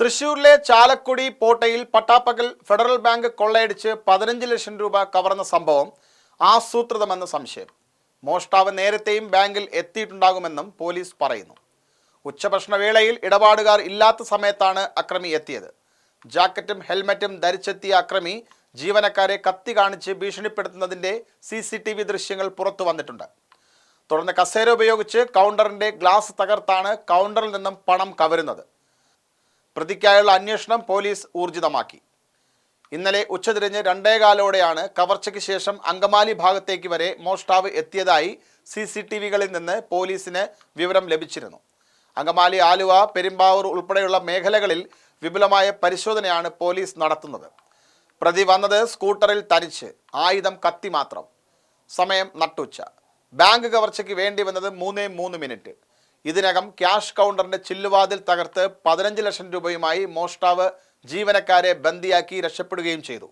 തൃശൂരിലെ ചാലക്കുടി പോട്ടയിൽ പട്ടാപ്പകൽ federal bank കൊള്ളയടിച്ച് പതിനഞ്ച് ലക്ഷം രൂപ കവർന്ന സംഭവം ആസൂത്രിതമെന്ന സംശയം. മോഷ്ടാവ് നേരത്തെയും ബാങ്കിൽ എത്തിയിട്ടുണ്ടാകുമെന്നും പോലീസ് പറയുന്നു. ഉച്ചഭക്ഷണവേളയിൽ ഇടപാടുകാർ ഇല്ലാത്ത സമയത്താണ് അക്രമി എത്തിയത്. ജാക്കറ്റും ഹെൽമറ്റും ധരിച്ചെത്തിയ അക്രമി ജീവനക്കാരെ കത്തി കാണിച്ച് ഭീഷണിപ്പെടുത്തുന്നതിന്റെ സി സി ടി വി ദൃശ്യങ്ങൾ പുറത്തു വന്നിട്ടുണ്ട്. തുടർന്ന് കസേര ഉപയോഗിച്ച് കൗണ്ടറിന്റെ ഗ്ലാസ് തകർത്താണ് കൗണ്ടറിൽ നിന്നും പണം കവരുന്നത്. പ്രതിക്കായുള്ള അന്വേഷണം പോലീസ് ഊർജിതമാക്കി. ഇന്നലെ ഉച്ചതിരിഞ്ഞ് രണ്ടേകാലോടെയാണ് കവർച്ചയ്ക്ക് ശേഷം അങ്കമാലി ഭാഗത്തേക്ക് വരെ മോഷ്ടാവ് എത്തിയതായി സി സി ടി വികളിൽ നിന്ന് പോലീസിന് വിവരം ലഭിച്ചിരുന്നു. അങ്കമാലി ആലുവ പെരുമ്പാവൂർ ഉൾപ്പെടെയുള്ള മേഖലകളിൽ വിപുലമായ പരിശോധനയാണ് പോലീസ് നടത്തുന്നത്. പ്രതി വന്നത് സ്കൂട്ടറിൽ തനിച്ച് ആയുധം കത്തി മാത്രം. സമയം നട്ടുച്ച. ബാങ്ക് കവർച്ചയ്ക്ക് വേണ്ടി വന്നത് മൂന്നേ മൂന്ന് മിനിറ്റ്. ഇതിനകം ക്യാഷ് കൗണ്ടറിന്റെ ചില്ലുവാതിൽ തകർത്ത് പതിനഞ്ച് ലക്ഷം രൂപയുമായി മോഷ്ടാവ് ജീവനക്കാരെ ബന്ദിയാക്കി രക്ഷപ്പെടുകയും ചെയ്തു.